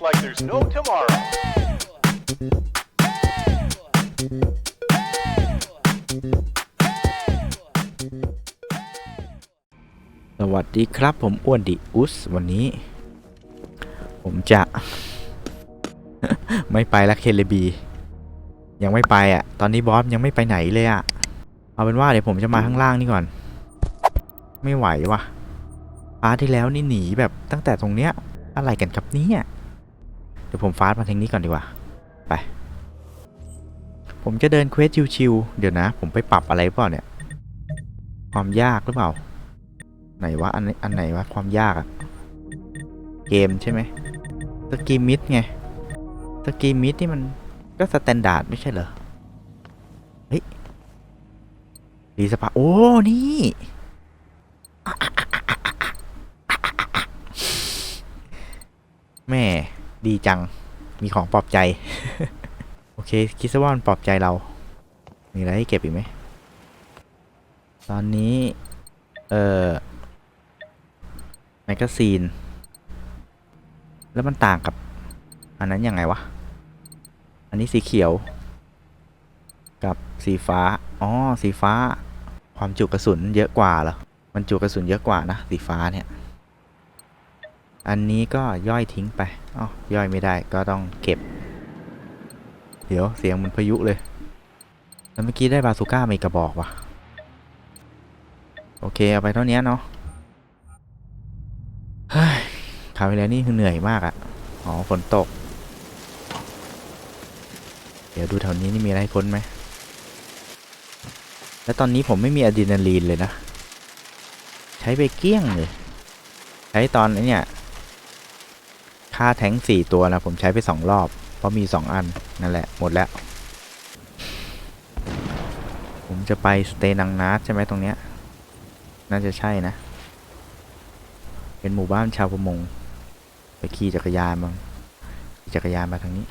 like there's no tomorrow. สวัสดีครับผมอ้วนดิอุสวันนี้ ผมจะ ไม่ไปละเคเลบี ยังไม่ไปอะ ตอนนี้บอสยังไม่ไปไหนเลยอะ เอาเป็นว่าเดี๋ยวผมจะมาข้างล่างนี่ก่อน ไม่ไหวว่ะฟาสที่แล้วนี่หนีแบบตั้งแต่ตรงเนี้ย อะไรกันครับเนี่ย ดี๋ยวผมฟาสมาทางนี้ก่อนดีกว่า ไป ผมจะเดินเควสชิวๆ เดี๋ยวนะ ผมไปปรับอะไรเปล่าเนี่ย ความยากหรือเปล่า ไหนวะอันไหนอันไหนวะความยากอะเกมใช่ไหมสกีมิดไงสกีมิดนี่มันก็สแตนดาร์ดไม่ใช่เหรอ เฮ้ยรีสปาโอ้ นี่ แม่ ดีจัง มีของปลอบใจ โอเค คิดซะว่ามันปลอบใจเรา มีอะไรให้เก็บอีกไหม ตอนนี้ เอ่อ แมกกาซีน แล้วมันต่างกับ อันนั้นยังไงวะ อันนี้สีเขียว กับสีฟ้า อ๋อ สีฟ้า ความจุกระสุนเยอะกว่าเหรอ มันจุกระสุนเยอะกว่านะ สีฟ้าเนี่ย อันนี้ก็ย่อยทิ้งไปอ๋อย่อยไม่ได้ก็ต้องเก็บ เดี๋ยวเสียงเหมันพายุเลย แล้วเมื่อกี้ได้บาซูก้ามาอีกกระบอกว่ะ โอเค เอาไปเท่านี้เนาะเฮ้ยคราวที่แล้วนี่คือเหนื่อยมากอะอ๋อ ฝนตก เดี๋ยวดูแถวนี้นี่มีอะไรค้นไหม แล้วตอนนี้ผมไม่มีอะดรีนาลีนเลยนะ ใช้ไปเกลี้ยงเลย ใช้ตอนไอ้เนี่ย ค่าแท้งสี่ตัวนะผมใช้ไปสองรอบ เพราะมีสองอันนั่นแหละหมดแล้ว ผมจะไปสเตนังนาร์ใช่ไหมตรงเนี้ย น่าจะใช่นะ เป็นหมู่บ้านชาวประมง ไปขี่จักรยานมั้งขี่จักรยานมาทางนี้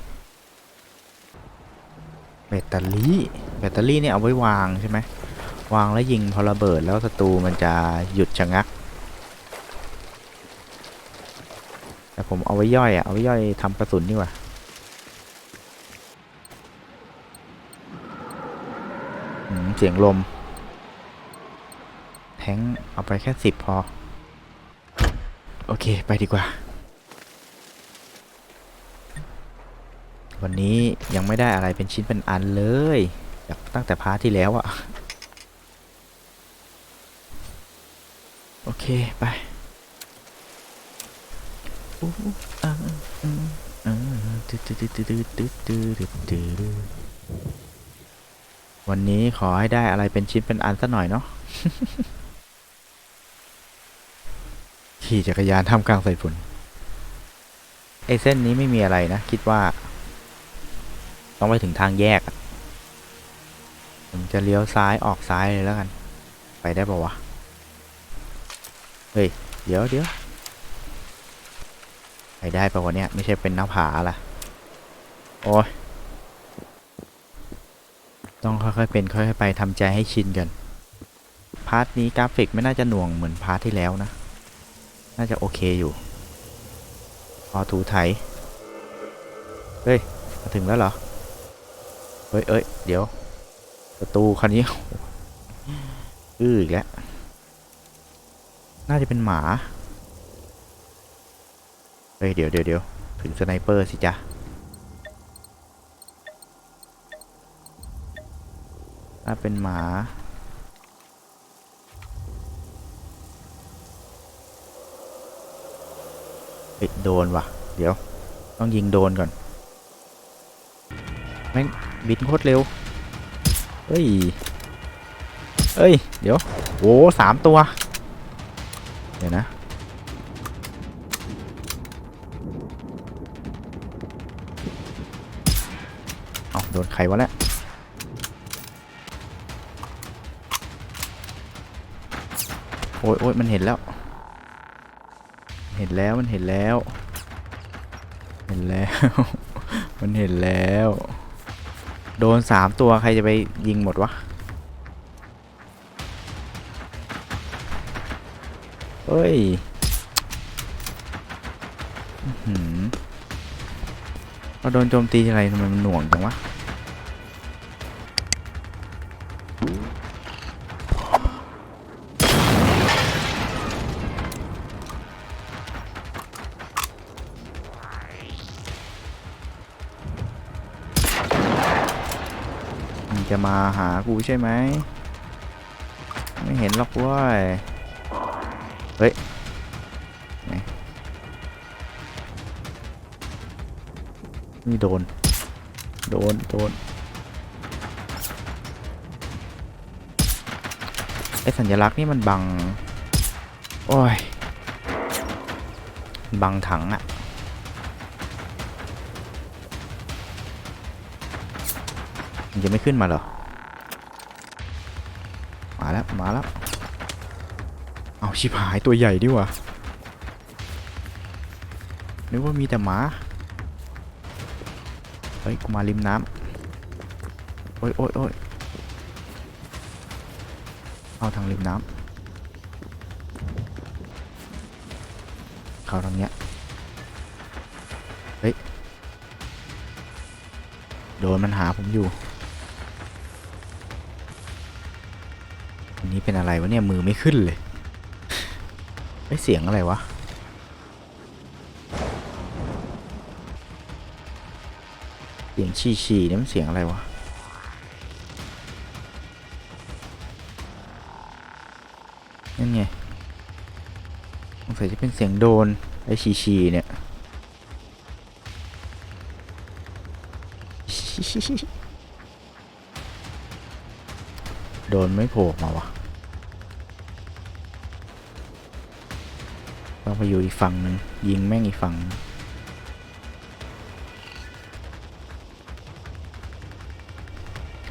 แบตเตอรี่ แบตเตอรี่เนี่ยเอาไว้วางใช่ไหมวางแล้วยิงพอระเบิดแล้วศัตรูมันจะหยุดชะงัก แต่ผมเอาไว้ย่อยอะเอาไว้ย่อยทำกระสุนดีกว่าเสียงลม แทงเอาไปแค่สิบพอ โอเคไปดีกว่า วันนี้ยังไม่ได้อะไรเป็นชิ้นเป็นอันเลยจากตั้งแต่พาร์ทที่แล้วอะโอเค ไป วันนี้ขอให้ได้อะไรเป็นชิ้นเป็นอันสักหน่อยเนาะขี่จักรยานท่ามกลางสายฝนไอ้เส้นนี้ไม่มีอะไรนะ คิดว่า ต้องไปถึงทางแยกผมจะเลี้ยวซ้ายออกซ้ายเลยแล้วกัน ไปได้ปะวะ เฮ้ย เดี๋ยวเดี๋ยว ไปได้ปะวะเนี่ยไม่ใช่เป็นหน้าผาละโอ้ยต้องค่อยๆเป็นค่อยๆไปทำใจให้ชินกันพาร์ทนี้กราฟิกไม่น่าจะหน่วงเหมือนพาร์ทที่แล้วนะ น่าจะโอเคอยู่ พอถูไถ เฮ้ย มาถึงแล้วเหรอ เฮ้ยเอ้ยเดี๋ยว ประตูคันนี้ อื้ออีกแล้ว น่าจะเป็นหมา เฮ้ยเดี๋ยวเดี๋ยวเดี๋ยวถึงสไนเปอร์สิจ๊ะถ้าเป็นหมาเฮ้ยโดนว่ะ เดี๋ยว ต้องยิงโดนก่อน แม่งบินโคตรเร็ว เฮ้ย เฮ้ย เดี๋ยวโอ้สามตัว เดี๋ยวนะ เอา โดนใครวะเนี่ยโอ้ยโอ้ยมันเห็นแล้ว เห็นแล้วมันเห็นแล้ว เห็นแล้ว มันเห็นแล้ว โดนสามตัวใครจะไปยิงหมดวะเฮ้ยหือเราโดนโจมตีทีไรทำไมมันหน่วงจังวะ มาหากูใช่ไหม ไม่เห็นหรอกว้ยเฮ้ยนนี่โดน โดน โดน ไอสัญลักษณ์นี่มันบัง โอ้ย บังถังอะมันจะไม่ขึ้นมาเหรอ มาแล้ว มาแล้ว เอาชิบหายตัวใหญ่ดิวะนึกว่ามีแต่หมา เฮ้ย กูมาริมน้ำ โอ้ยโอ้ยโอ้ยเอาทางริมน้ำ เข้าทางเนี้ย เฮ้ย โดนมันหาผมอยู่ นี้เป็นอะไรวะเนี่ย มือไม่ขึ้นเลยเฮ้ยเสียงอะไรวะ เสียงฉี่ฉี่เนี่ยมันเสียงอะไรวะ นั่นไงสงสัยจะเป็นเสียงโดน ไอฉี่ฉี่เนี่ยโดนไม่โผล่มาวะ ต้องไปอยู่อีกฝั่งหนึ่งยิงแม่งอีกฝั่ง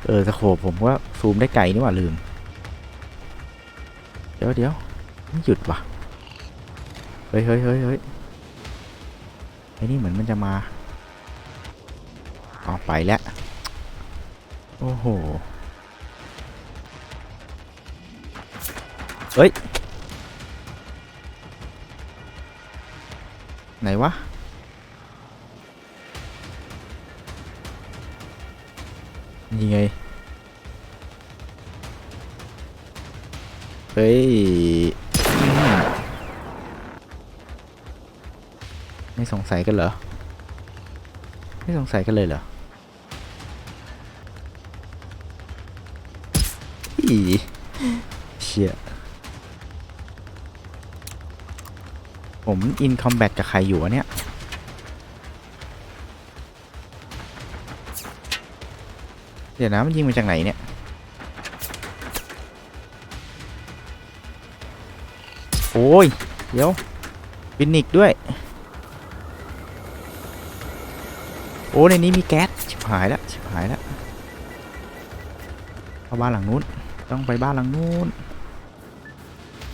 เออสโคปผมว่าซูมได้ไกลนี่หว่าลืม เดี๋ยวเดี๋ยวไม่หยุดว่ะ เฮ้ยเฮ้ยเฮ้ยเฮ้ยไอ้นี่เหมือนมันจะมาออกไปแล้ว โอ้โห เฮ้ย ไหนวะ นี่ไง เฮ้ย ไม่สงสัยกันเหรอ ไม่สงสัยกันเลยเหรออีเชี่ย ผมอินคอมแบทกับใครอยู่วะเนี่ย เดี๋ยวนะมันยิงมาจากไหนเนี่ย โอ้ย เดี๋ยวฟินิกด้วย โอ้ในนี้มีแก๊สชิบหายแล้วชิบหายแล้วเอาบ้านหลังนู้น ต้องไปบ้านหลังนู้น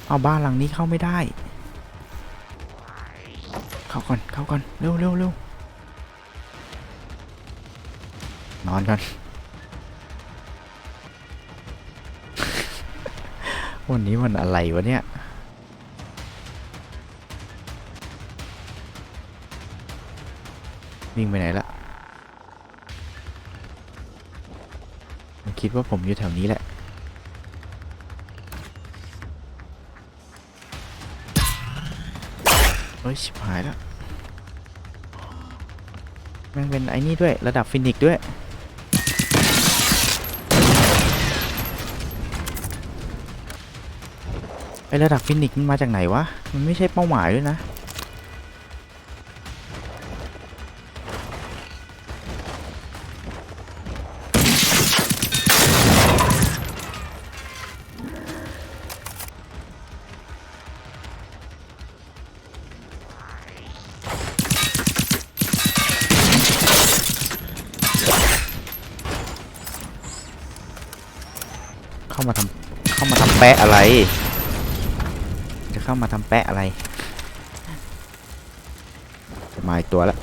เอาบ้านหลังนี้เข้าไม่ได้ เข้าก่อนเข้าก่อนเร็วเร็วเร็วนอนก่อนวันนี้มันอะไรวะเนี่ยวิ่งไปไหนละ คิดว่าผมอยู่แถวนี้แหละ ฮ้ยชิบหายแล้วแม่งเป็นไอ้นี่ด้วยระดับฟินิกซ์ด้วย ไอระดับฟินิกซ์มันมาจากไหนวะ มันไม่ใช่เป้าหมายด้วยนะ แปะอะไร จะเข้ามาทำแปะอะไร จะมาอีกตัวแล้ว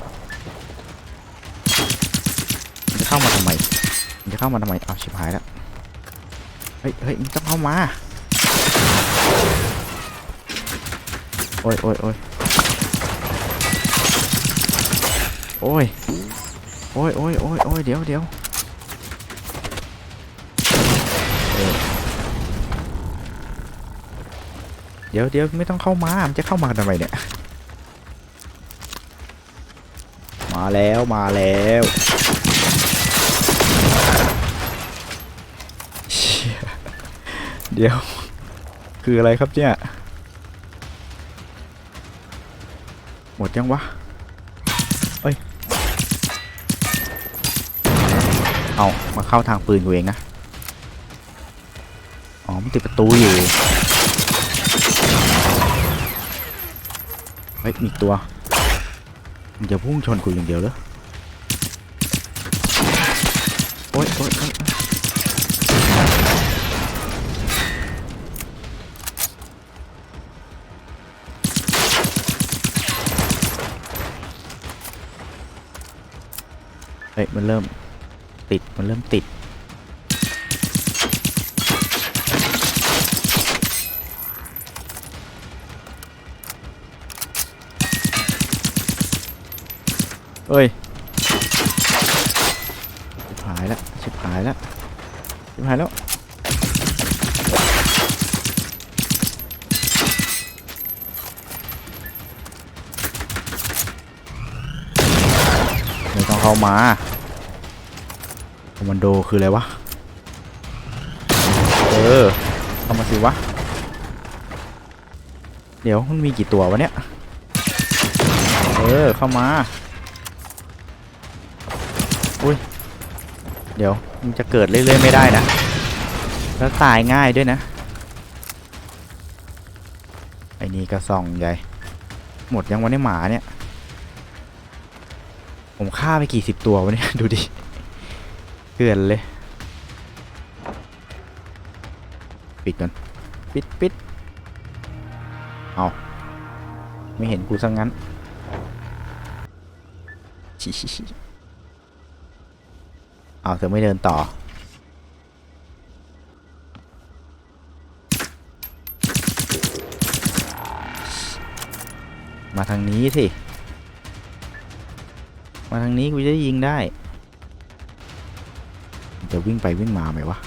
จะเข้ามาทำไม จะเข้ามาทำไมเอาชิบหายแล้ว เฮ้ยเฮ้ยมันต้องเข้ามา โอ้ยโอ้ยโอ้ยโอ้ย โอ้ยโอ้ยโอ้ยโอ้ยเดี๋ยวเดี๋ยวเออ เดี๋ยวเดี๋ยวไม่ต้องเข้ามามันจะเข้ามาทำไมเนี่ย มาแล้วมาแล้วเดี๋ยว คืออะไรครับเนี่ย หมดยังวะเอ้ย เอามาเข้าทางปืนกูเองนะ อ๋อมันติดประตูอยู่ ฮ้ยมีอีกตัวมันจะพุ่งชนกูอย่างเดียวเหรอโอ๊ยโอ๊ยโอ๊ยโอ๊ยเฮ้ยมันเริ่มติด มันเริ่มติด เอ้ยชิบหายแล้วชิบหายแล้วชิบหายแล้วไม่ต้องเข้ามาคอมมานโดคืออะไรวะ เออเข้ามาสิวะ เดี๋ยวมันมีกี่ตัววะเนี่ย เออ เข้ามา อุ้ย เดี๋ยวมันจะเกิดเรื่อยๆไม่ได้นะ แล้วตายง่ายด้วยนะ ไอ้นี่ก็ส่องใหญ่ หมดยังวันนี้หมาเนี่ย ผมฆ่าไปกี่สิบตัววะเนี่ย ดูดิ เกลือนเลย ปิดก่อน ปิดปิดเอาไม่เห็นกูซะงั้นชิชิชิ เอาเธอไม่เดินต่อ มาทางนี้สิ มาทางนี้กูจะยิงได้ จะวิ่งไปวิ่งมาไหมวะ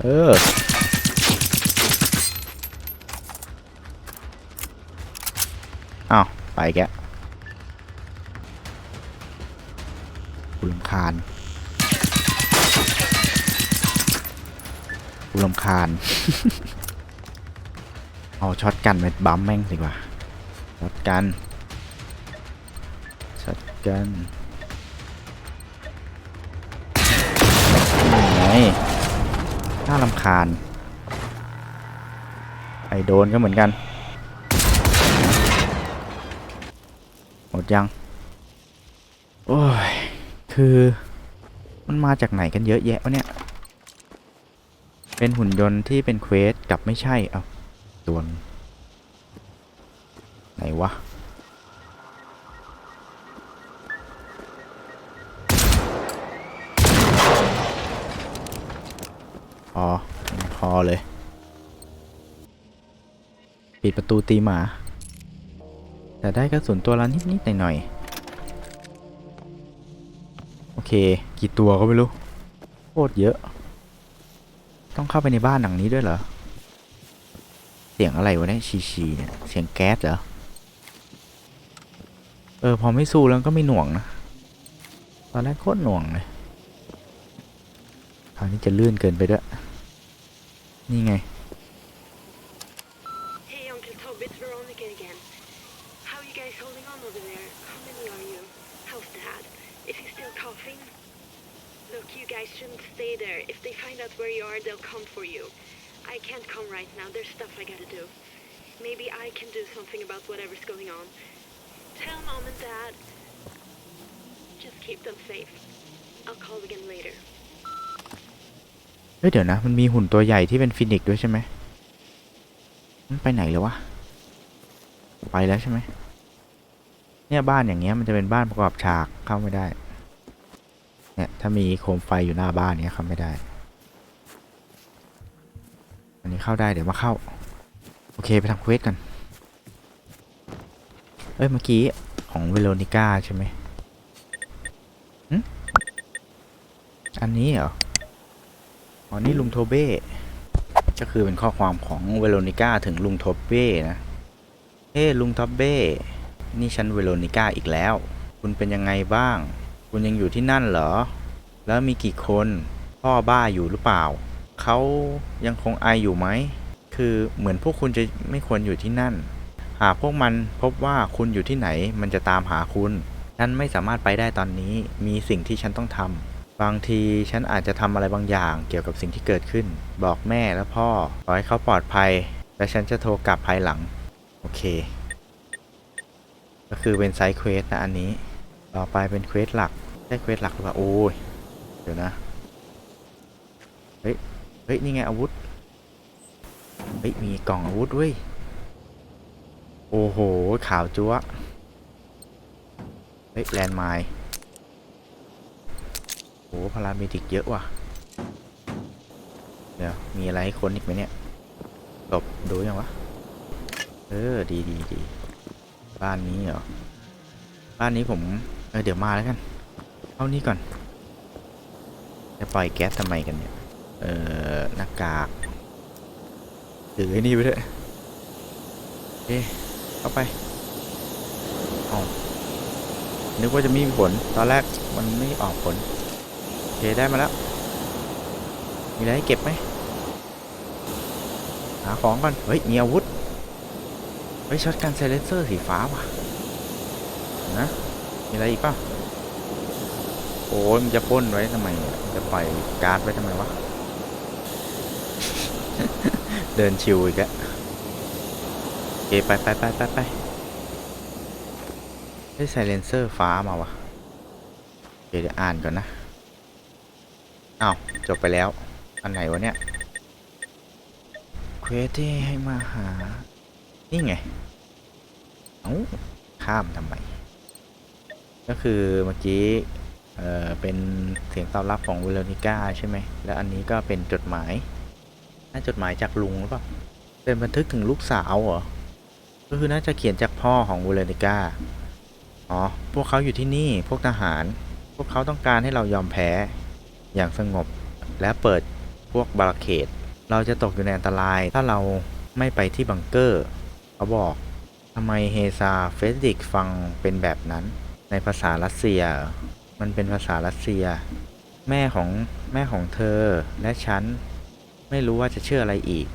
เอออ้าวไปแกำคาญกูลำคาญ เอาช็อตกันไปบัมแม่งดีกว่าช็อตกันช็อตกันนี่ไงน่าลำคาญ ไอโดนก็เหมือนกัน หมดยัง คือ มันมาจากไหนกันเยอะแยะวะเนี่ย เป็นหุ่นยนต์ที่เป็นเควสกับไม่ใช่เอาตัวไหนวะพอพอเลย ปิดประตูตีหมา แต่ได้กระสุนตัวละนิด ๆ หน่อย ๆ เค กี่ตัวก็ไม่รู้โคตรเยอะ ต้องเข้าไปในบ้านหลังนี้ด้วยเหรอ เสียงอะไรวะเนี่ยชีชีเนี่ย เสียงแก๊สเหรอ เออ พอไม่สู้แล้วก็ไม่หน่วงนะ ตอนแรกโคตรหน่วงเลยคราวนี้จะลื่นเกินไปด้วย นี่ไง How's Dad? Is he still coughing? Look, you guys shouldn't stay there. If they find out where you are, they'll come for you. I can't come right now. There's stuff I gotta do. Maybe I can do something about whatever's going on. Tell Mom and Dad. Just keep them safe. I'll call again later. เฮ้ยเดี๋ยวนะ มันมีหุ่นตัวใหญ่ที่เป็นฟินิกซ์ด้วยใช่ไหมมันไปไหนแล้ววะ ไปแล้วใช่ไหม เนี่ยบ้านอย่างเงี้ยมันจะเป็นบ้านประกอบฉากเข้าไม่ได้ เนี่ยถ้ามีโคมไฟอยู่หน้าบ้านเนี้ยเข้าไม่ได้ อันนี้เข้าได้เดี๋ยวมาเข้า โอเคไปทำเควสกัน เอ้ยเมื่อกี้ของเวโรนิก้าใช่ไหมอันนี้เหรออ๋อนี่ลุงโทเบ้ก็คือเป็นข้อความของเวโรนิก้าถึงลุงโทเบ้นะเฮ้ลุงโทเบ้ นี่ฉันเวโรนิก้าอีกแล้ว คุณเป็นยังไงบ้าง คุณยังอยู่ที่นั่นเหรอ แล้วมีกี่คน พ่อบ้าอยู่หรือเปล่า เขายังคงไออยู่ไหม คือเหมือนพวกคุณจะไม่ควรอยู่ที่นั่น หากพวกมันพบว่าคุณอยู่ที่ไหน มันจะตามหาคุณ ฉันไม่สามารถไปได้ตอนนี้ มีสิ่งที่ฉันต้องทำ บางทีฉันอาจจะทำอะไรบางอย่างเกี่ยวกับสิ่งที่เกิดขึ้น บอกแม่และพ่อ ขอให้เขาปลอดภัย และฉันจะโทรกลับภายหลัง โอเค ก็คือเป็นไซด์เควสนะอันนี้ ต่อไปเป็นเควสหลักใช่เควสหลักหรือเปล่าโอ้ย เดี๋ยวนะ เฮ้ย เฮ้ย นี่ไงอาวุธ เฮ้ย มีกล่องอาวุธเว้ย โอ้โห ขาวจั๊วเฮ้ย แลนด์ไมล์โอ้พาราเมดิกเยอะว่ะ เดี๋ยว มีอะไรให้ค้นอีกไหมเนี่ยหลบดูยังวะ เออ ดีดีดี บ้านนี้เหรอ บ้านนี้ผม เออเดี๋ยวมาแล้วกัน เข้านี่ก่อน จะปล่อยแก๊สทำไมกันเนี่ย เออหน้ากากถือไอ้นี่ไปด้วยโอเคเข้าไปเอานึกว่าจะมีผล ตอนแรกมันไม่ออกผล โอเคได้มาแล้ว มีอะไรให้เก็บไหมหาของก่อน เฮ้ยมีอาวุธ เฮ้ยช็อตกันไซเลนเซอร์สีฟ้าว่ะนะมีอะไรอีกเปล่าโอ้ยมันจะปล้นไว้ทำไมมันจะปล่อยการ์ดไว้ทำไมวะ เดินชิวอีกแล้วโอเคไปไปไปไปไปได้ไซเลนเซอร์ฟ้ามาวะโอเคเดี๋ยวอ่านก่อนนะอ้าวจบไปแล้ว อันไหนวะเนี่ย เควสที่ให้มาหา นี่ไง เอ้าข้ามทำไม ก็คือเมื่อกี้ เอ่อ เป็นเสียงตอบรับของเวโรนิก้าใช่ไหม แล้วอันนี้ก็เป็นจดหมาย น่าจดหมายจากลุงหรือเปล่า เป็นบันทึกถึงลูกสาวเหรอ ก็คือน่าจะเขียนจากพ่อของเวโรนิก้า อ๋อ พวกเขาอยู่ที่นี่ พวกทหาร พวกเขาต้องการให้เรายอมแพ้ อย่างสงบ และเปิดพวกบาราเคดเราจะตกอยู่ในอันตราย ถ้าเราไม่ไปที่บังเกอร์ เขาบอกำไมเฮซาเฟสดิกฟังเป็นแบบนั้น ในภาษารัสเซีย มันเป็นภาษารัสเซีย แม่ของแม่ของเธอและฉัน ไม่รู้ว่าจะเชื่ออะไรอีก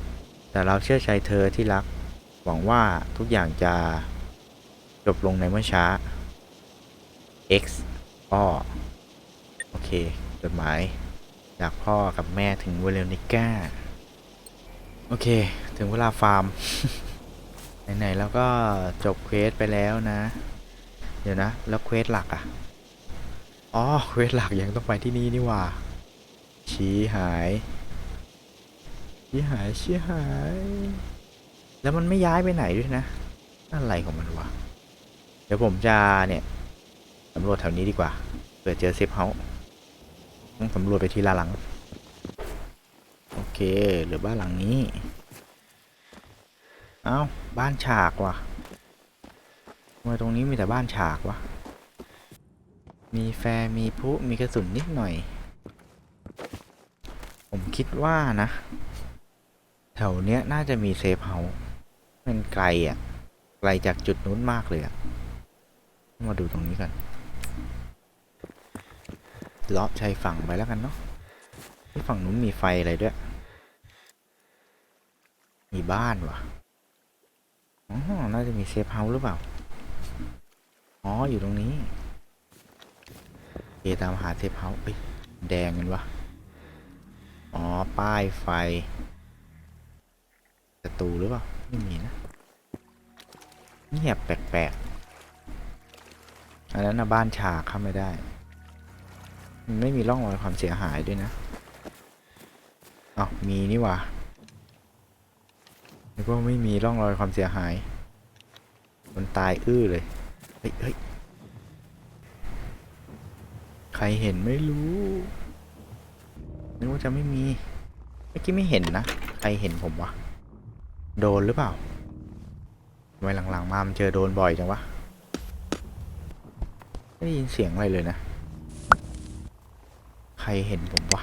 แต่เราเชื่อใจเธอที่รัก หวังว่าทุกอย่างจะ จบลงในเมื่อช้า X พ่อ โอเคจดหมายจากพ่อกับแม่ถึงเวเลนิก้า โอเค ถึงเวลาฟาร์ม ไหนๆแล้วก็จบเควสไปแล้วนะ เดี๋ยวนะ แล้วเควสหลักอะอ๋อ เควสหลักยังต้องไปที่นี่นี่ว่า ชี้หาย ชี้หายชี้หาย แล้วมันไม่ย้ายไปไหนด้วยนะ อะไรของมันวะ เดี๋ยวผมจะเนี่ยสำรวจแถวนี้ดีกว่า เผื่อเจอเซฟเฮาส์ต้องสำรวจไปทีละหลัง โอเคเหลือบ้านหลังนี้ เอ้าบ้านฉากว่ะทำไมตรงนี้มีแต่บ้านฉากวะ มีแฟร์มีพลุมีกระสุนนิดหน่อย ผมคิดว่านะ แถวเนี้ยน่าจะมีเซฟเฮาส์มันไกลอะ ไกลจากจุดนู้นมากเลยอะ มาดูตรงนี้กันเลาะชายฝั่งไปแล้วกันเนาะที่ฝั่งนู้นมีไฟอะไรด้วย มีบ้านว่ะ อ๋อ น่าจะมีเซฟเฮาส์หรือเปล่า อ๋อ อยู่ตรงนี้เอตามหาเซฟเฮาส์เอ้ย แดงกันวะ อ๋อ ป้ายไฟประตูหรือเปล่า ไม่มีนะเงียบแปลกๆ อันนั้นนะบ้านฉากเข้าไม่ได้ มันไม่มีร่องรอยความเสียหายด้วยนะอ๋อมีนี่ว่า นึกว่าไม่มีร่องรอยความเสียหาย มันตายอื้อเลย เฮ้ยเฮ้ยใครเห็นไม่รู้นึกว่าจะไม่มี เมื่อกี้ไม่เห็นนะ ใครเห็นผมวะ โดนหรือเปล่าทำไมหลังๆมามันเจอโดนบ่อยจังวะ ไม่ได้ยินเสียงอะไรเลยนะ ใครเห็นผมวะ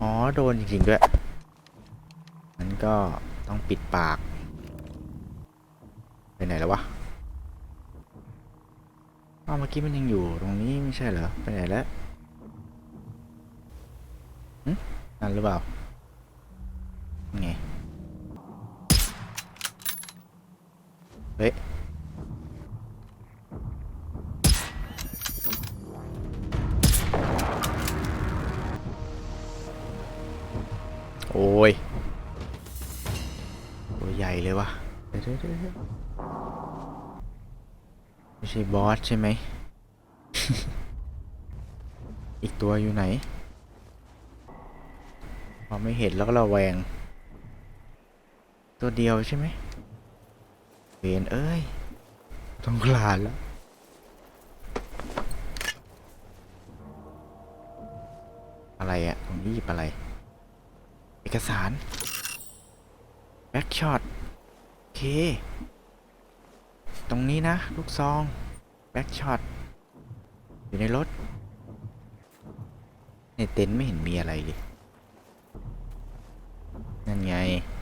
อ๋อ โดนจริงๆด้วย ก็ต้องปิดปาก ไปไหนแล้ววะอ้าวเมื่อกี้มันยังอยู่ตรงนี้ไม่ใช่เหรอ ไปไหนแล้วนั่นหรือเปล่าไงเฮ้ย ช่บอสใช่ไหม อีกตัวอยู่ไหนพอไม่เห็นแล้วก็ระแวง ตัวเดียวใช่ไหมเวนเอ้ย ต้องคลานแล้วอะไรอะตรงนี้หยิบอะไร เอกสาร แบ็กช็อต โอเค ตรงนี้นะ ลูกซองแบ็กช็อตอยู่ในรถ ในเต็นท์ไม่เห็นมีอะไรเลยนั่นไงนี่ไง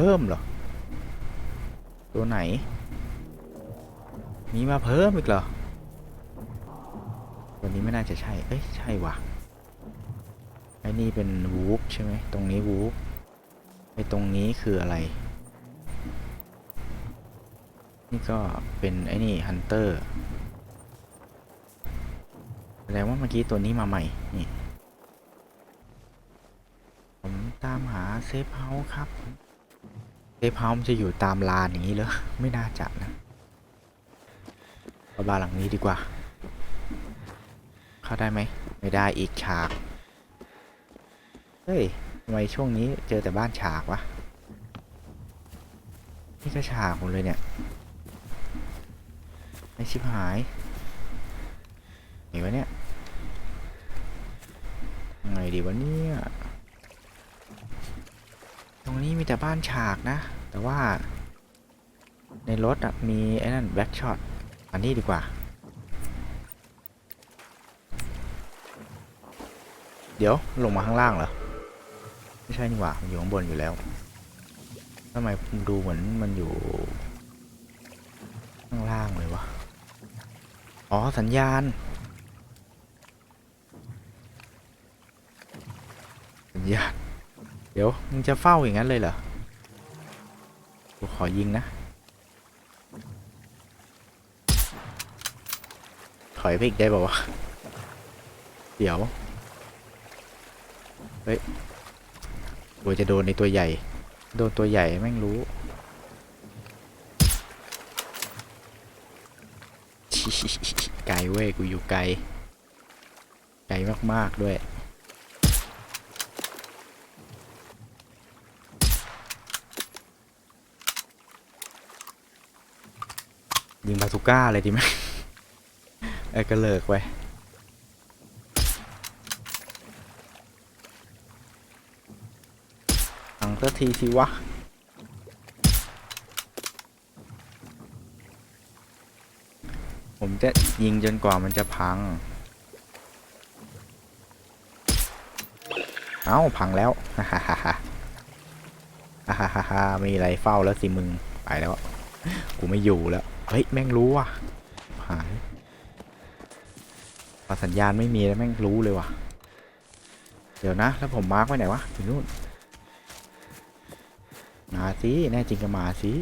พิ่มเหรอ ตัวไหน มีมาเพิ่มอีกเหรอ ตัวนี้ไม่น่าจะใช่ เอ้ย ใช่ว่ะ ไอ้นี่เป็นวูฟใช่ไหม ตรงนี้วูฟไอ้ตรงนี้คืออะไร นี่ก็เป็นไอ้นี่ฮันเตอร์แสดงว่าเมื่อกี้ตัวนี้มาใหม่ นี่ ผมตามหาเซฟเฮาส์ครับ เซฟเฮาส์มันจะอยู่ตามลานอย่างนี้เหรอไม่น่าจะนะเอาบาหลังนี้ดีกว่า เข้าได้ไหมไม่ได้อีกฉาก เฮ้ยทำไมช่วงนี้เจอแต่บ้านฉากวะนี่ก็ฉากหมดเลยเนี่ยไม่ชิบหายไหนวะเนี่ยไงดีวะเนี่ย รงนี้มีแต่บ้านฉากนะ แต่ว่า ในรถอะมีไอ้นั่นแบ็กช็อตอันนี้ดีกว่าเดี๋ยว ลงมาข้างล่างเหรอ ไม่ใช่นี่หว่ามันอยู่ข้างบนอยู่แล้วทำไมดูเหมือนมันอยู่ ข้างล่างเลยวะอ๋อ สัญญาณ สัญญาณ ดี๋ยวมึงจะเฝ้าอย่างนั้นเลยเหรอกูขอยิงนะ ถอยไปอีกได้ป่าวะ เดี๋ยว เฮ้ยกลัวจะโดนในตัวใหญ่ โดนตัวใหญ่แม่งรู้ไกลเว้ย กูอยู่ไกล ไกลมาก ๆ ด้วย ยิงบาสุก้าอะไรดีไหมเออก็เลิกไว้ฟังสักทีสิวะผมจะยิงจนกว่ามันจะพัง เอา้า พังแล้ว ฮ่าฮ่าฮ่าฮ่าฮ่าฮ่ามีอะไรเฝ้าแล้วสิมึง ไปแล้ว กูไม่อยู่แล้ว เฮ้ย แม่งรู้ว่ะหายพอสัญญาณไม่มีแล้วแม่งรู้เลยว่ะ เดี๋ยวนะ แล้วผมมาร์กไว้ไหนวะอยู่นู่น มาสิแน่จริงก็มาสิ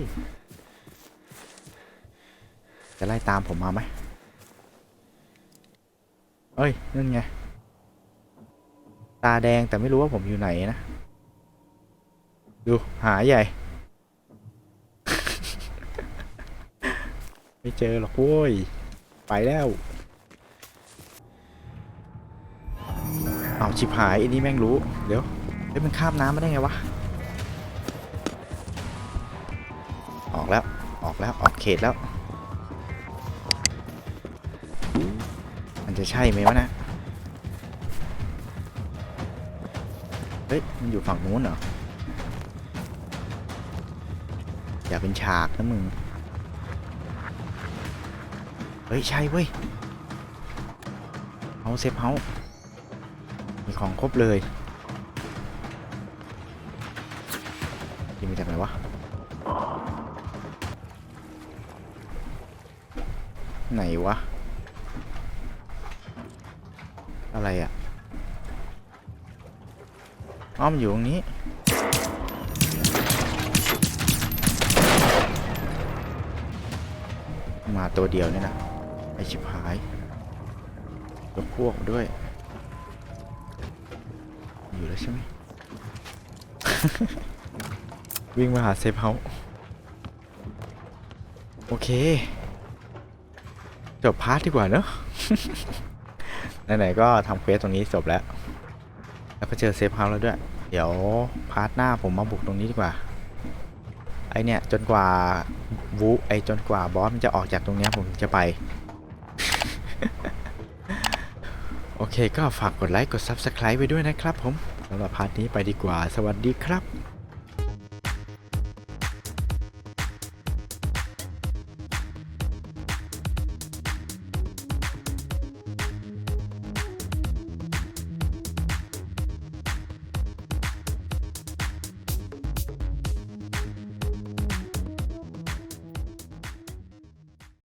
จะไล่ตามผมมาไหมเอ้ย นั่นไง ตาแดงแต่ไม่รู้ว่าผมอยู่ไหนนะ ดูหาใหญ่ ไม่เจอหรอกโว้ย ไปแล้ว เอาชิบหายไอันนี้แม่งรู้ เดี๋ยวเฮ้ยมันข้ามน้ำมาได้ไงวะ ออกแล้ว ออกแล้ว ออกเขตแล้ว มันจะใช่ไหมวะนะ เฮ้ย มันอยู่ฝั่งนู้นเหรอ อย่าเป็นฉากนะมึง เฮ้ย ใช่เว้ยเฮาเซฟเฮามีของครบเลยยิงมาจากไหนวะ ไหนวะ อะไรอะ่ะ อ้อมอยู่ตรงนี้มาตัวเดียวนี่นะ พวกมาด้วย อยู่แล้วใช่ไหม วิ่งมาหาเซฟเฮาโอเค จบพาร์ทดีกว่าเนอะไหนๆก็ทำเควสตรงนี้จบแล้ว แล้วก็เจอเซฟเฮาส์แล้วด้วย เดี๋ยวพาร์ทหน้าผมมาบุกตรงนี้ดีกว่า ไอเนี่ยจนกว่าวูไอจนกว่าบอสมันจะออกจากตรงนี้ผมจะไป โอ เคก็ฝากกดไลค์กด Subscribe ไว้ด้วยนะครับผมสำหรับพาร์ทนี้ไปดีกว่า สวัสดีครับ